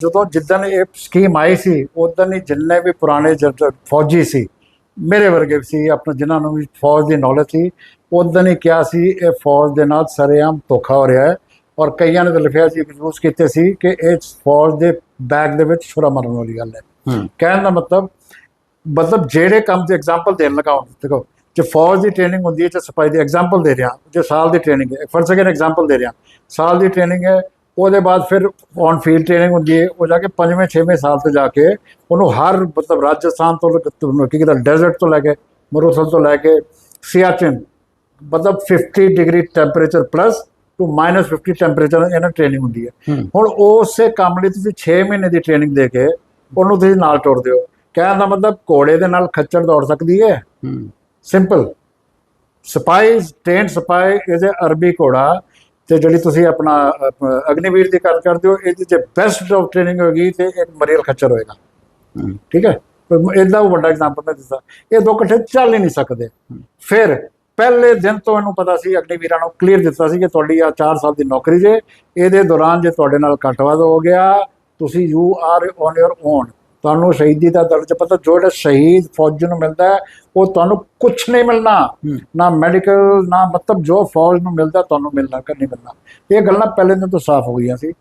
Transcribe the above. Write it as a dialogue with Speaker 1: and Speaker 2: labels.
Speaker 1: ਜਦੋਂ ਜਿੱਦਣ ਇਹ ਸਕੀਮ ਆਈ ਸੀ ਉਦੋਂ ਹੀ ਜਿੰਨੇ ਵੀ ਪੁਰਾਣੇ ਜ- ਫੌਜੀ ਸੀ ਮੇਰੇ ਵਰਗੇ ਸੀ ਆਪਣਾ ਜਿਨ੍ਹਾਂ ਨੂੰ ਵੀ ਫੌਜ ਦੀ ਨੌਲੇਜ ਸੀ ਉਦੋਂ ਹੀ ਕਿਹਾ ਸੀ ਇਹ ਫੌਜ ਦੇ ਨਾਲ ਸਰੇਆਮ ਧੋਖਾ ਹੋ ਰਿਹਾ ਹੈ ਔਰ ਕਈਆਂ ਨੇ ਤਾਂ ਲਿਖਿਆ ਸੀ ਯੂਜ਼ ਕੀਤੇ ਸੀ ਕਿ ਇਹ ਫੌਜ ਦੇ ਬੈਗ ਦੇ ਵਿੱਚ ਛੁਰਾ ਮਾਰਨ ਵਾਲੀ ਗੱਲ ਹੈ।
Speaker 2: ਹੂੰ।
Speaker 1: ਕਹਿਣ ਦਾ ਮਤਲਬ ਮਤਲਬ ਜਿਹੜੇ ਕੰਮ ਦੀ ਐਗਜ਼ਾਮਪਲ ਦੇਣ ਲਗਾ ਹੁਣ ਦੇਖੋ ਜੇ ਫੌਜ ਦੀ ਟ੍ਰੇਨਿੰਗ ਹੁੰਦੀ ਹੈ ਤੇ ਸਿਪਾਹੀ ਦੀ ਐਗਜ਼ਾਮਪਲ ਦੇ ਰਿਹਾ ਜੇ ਸਾਲ ਦੀ ਟ੍ਰੇਨਿੰਗ ਹੈ ਫਰ ਸੈਕਿੰਡ ਐਗਜ਼ਾਮਪਲ ਦੇ ਰਿਹਾ ਸਾਲ ਦੀ ਟ੍ਰੇਨਿੰਗ ਹੈ ਉਹਦੇ ਬਾਅਦ ਫਿਰ ਔਨ ਫੀਲਡ ਟ੍ਰੇਨਿੰਗ ਹੁੰਦੀ ਹੈ ਉਹ ਜਾ ਕੇ ਪੰਜਵੇਂ ਛੇਵੇਂ ਸਾਲ ਤੇ ਜਾ ਕੇ ਉਹਨੂੰ ਹਰ ਮਤਲਬ ਰਾਜਸਥਾਨ ਤੋਂ ਲੈ ਕੇ- ਕਹਿੰਦਾ ਡੈਜ਼ਰਟ ਤੋਂ ਲੈ ਕੇ ਮਰੂਥਲ ਤੋਂ ਲੈ ਕੇ ਸਿਆਚਿਨ ਮਤਲਬ 50 degree temperature plus to -50 temperature ਇਹਨਾਂ ਟ੍ਰੇਨਿੰਗ ਹੁੰਦੀ ਹੈ। ਹੁਣ ਉਸੇ ਕੰਮ ਲਈ ਤੁਸੀਂ 6 ਮਹੀਨੇ ਦੀ ਟ੍ਰੇਨਿੰਗ ਦੇ ਕੇ ਉਹਨੂੰ ਤੁਸੀਂ ਨਾਲ ਤੋੜਦੇ ਹੋ ਕਹਿਣ ਦਾ ਮਤਲਬ ਘੋੜੇ ਦੇ ਨਾਲ ਖੱਚਰ ਦੌੜ ਸਕਦੀ ਹੈ।
Speaker 2: ਹੂੰ।
Speaker 1: Simple spy train spy is a ਅਰਬੀ ਘੋੜਾ। ਤੇ ਜਿਹੜੀ ਤੁਸੀਂ ਆਪਣਾ ਅਗਨੀਵੀਰ ਦੀ ਗੱਲ ਕਰਦੇ ਹੋ ਇਹਦੇ ਚ ਬੈਸਟ ਆਫ ਟ੍ਰੇਨਿੰਗ ਹੋਗੀ ਤੇ ਇੱਕ ਮਰੀਲ ਖੱਚਰ ਹੋਏਗਾ। ਠੀਕ ਹੈ? ਇਦਾਂ ਵੱਡਾ ਐਗਜ਼ਾਮਪਲ ਮੈਂ ਦਿੱਤਾ। ਇਹ ਦੋ ਇਕੱਠੇ ਚੱਲ ਹੀ ਨਹੀਂ ਸਕਦੇ। ਫਿਰ ਪਹਿਲੇ ਦਿਨ ਤੋਂ ਇਹਨੂੰ ਪਤਾ ਸੀ ਅਗਨੀਵੀਰਾਂ ਨੂੰ ਕਲੀਅਰ ਦਿੱਤਾ ਸੀ ਕਿ ਤੁਹਾਡੀ ਆ 4 ਸਾਲ ਦੀ ਨੌਕਰੀ ਜੇ ਇਹਦੇ ਦੌਰਾਨ ਜੇ ਤੁਹਾਡੇ ਨਾਲ ਘੱਟਵਾਦ ਹੋ ਗਿਆ ਤੁਸੀਂ you are on your own ਤੁਹਾਨੂੰ ਸ਼ਹੀਦੀ ਦਾ ਦਰਜਾ ਪਤਾ ਜਿਹੜਾ ਸ਼ਹੀਦ ਫੌਜ ਨੂੰ ਮਿਲਦਾ ਹੈ, ਉਹ ਤੁਹਾਨੂੰ ਕੁਝ ਨਹੀਂ ਮਿਲਣਾ। ਨਾ ਮੈਡੀਕਲ ਨਾ ਮਤਲਬ ਜੋ ਫੌਜ ਨੂੰ ਮਿਲਦਾ ਤੁਹਾਨੂੰ ਮਿਲਣਾ ਕਿ ਨਹੀਂ ਮਿਲਣਾ। ਇਹ ਗੱਲਾਂ ਪਹਿਲੇ ਦਿਨ ਤੋਂ ਸਾਫ਼ ਹੋ ਗਈਆਂ ਸੀ।